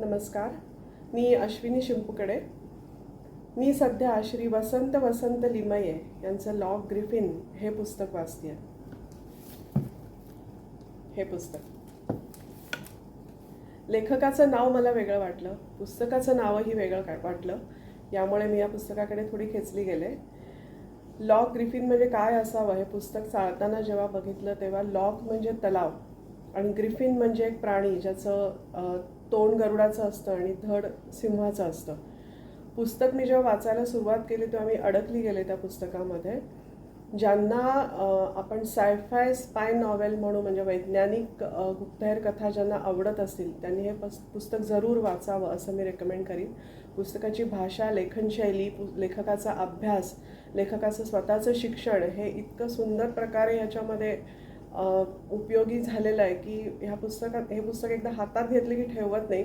नमस्कार. मी अश्विनी शिंपुकडे. मी सध्या श्री वसंत वसंत लिमये यांचं लॉग ग्रिफिन हे पुस्तक वाचते हे पुस्तक. लेखकाचं नाव मला वेगळं वाटलं. पुस्तकाचं नावही वेगळं का वाटलं. यामुळे मी या पुस्तकाकडे थोडी खेचली गेले. लॉक ग्रिफिन म्हणजे काय असावं हे पुस्तक चाळताना जेव्हा बघितलं तेव्हा लॉक म्हणजे तलाव. आणि ग्रिफिन म्हणजे एक प्राणी ज्याचं तोंड गरुडाचं असतं आणि धड सिंहाचं असतं. पुस्तक मी जेव्हा वाचायला सुरुवात केली तेव्हा मी अडकली गेले त्या पुस्तकामध्ये. ज्यांना आपण सायफाय स्पाय नॉवेल म्हणू म्हणजे वैज्ञानिक गुप्तहेर कथा ज्यांना आवडत असतील त्यांनी हे पस पुस्तक जरूर वाचावं असं मी रेकमेंड करीन. पुस्तकाची भाषा लेखनशैली पु लेखकाचा अभ्यास लेखकाचं स्वतःचं शिक्षण हे इतकं सुंदर प्रकारे ह्याच्यामध्ये उपयोगी झालेलं आहे की ह्या पुस्तकात हे पुस्तक एकदा हातात घेतले की ठेवत नाही.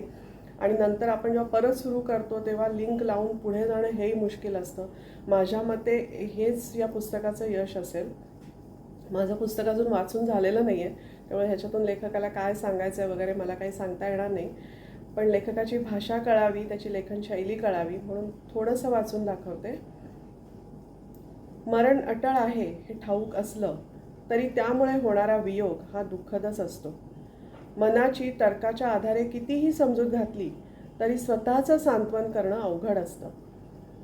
आणि नंतर आपण जेव्हा परत सुरू करतो तेव्हा लिंक लावून पुढे जाणं हेही मुश्किल असतं. माझ्या मते हेच या पुस्तकाचं यश असेल. माझं पुस्तक अजून वाचून झालेलं नाही आहे त्यामुळे ह्याच्यातून लेखकाला काय सांगायचं आहे वगैरे मला काही सांगता येणार नाही. पण लेखकाची भाषा कळावी त्याची लेखनशैली कळावी म्हणून थोडंसं वाचून दाखवते. मरण अटळ आहे हे ठाऊक असलं तरी त्यामुळे होणारा वियोग हा दुःखदच असतो. मनाची तर्काच्या आधारे कितीही समजूत घातली तरी स्वतःचं सांत्वन करणं अवघड असतं.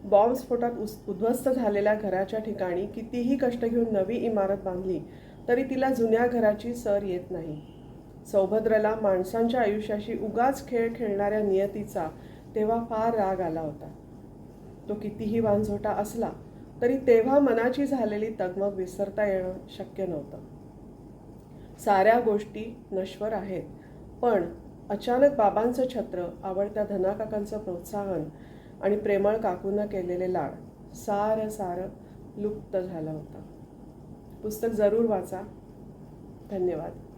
बॉम्बस्फोटात उस उद्ध्वस्त झालेल्या घराच्या ठिकाणी कितीही कष्ट घेऊन नवी इमारत बांधली तरी तिला जुन्या घराची सर येत नाही. सौभद्रला माणसांच्या आयुष्याशी उगाच खेळ खेळणाऱ्या नियतीचा तेव्हा फार राग आला होता. तो कितीही वांझोटा असला तरी तेव्हा मनाची झालेली तगमग विसरता येणं शक्य नव्हतं. साऱ्या गोष्टी नश्वर आहेत पण अचानक बाबांचं छत्र आवडत्या धनाकाकांचं प्रोत्साहन आणि प्रेमळ काकूंना केलेले लाड सारं सारं लुप्त झालं होतं. पुस्तक जरूर वाचा. धन्यवाद.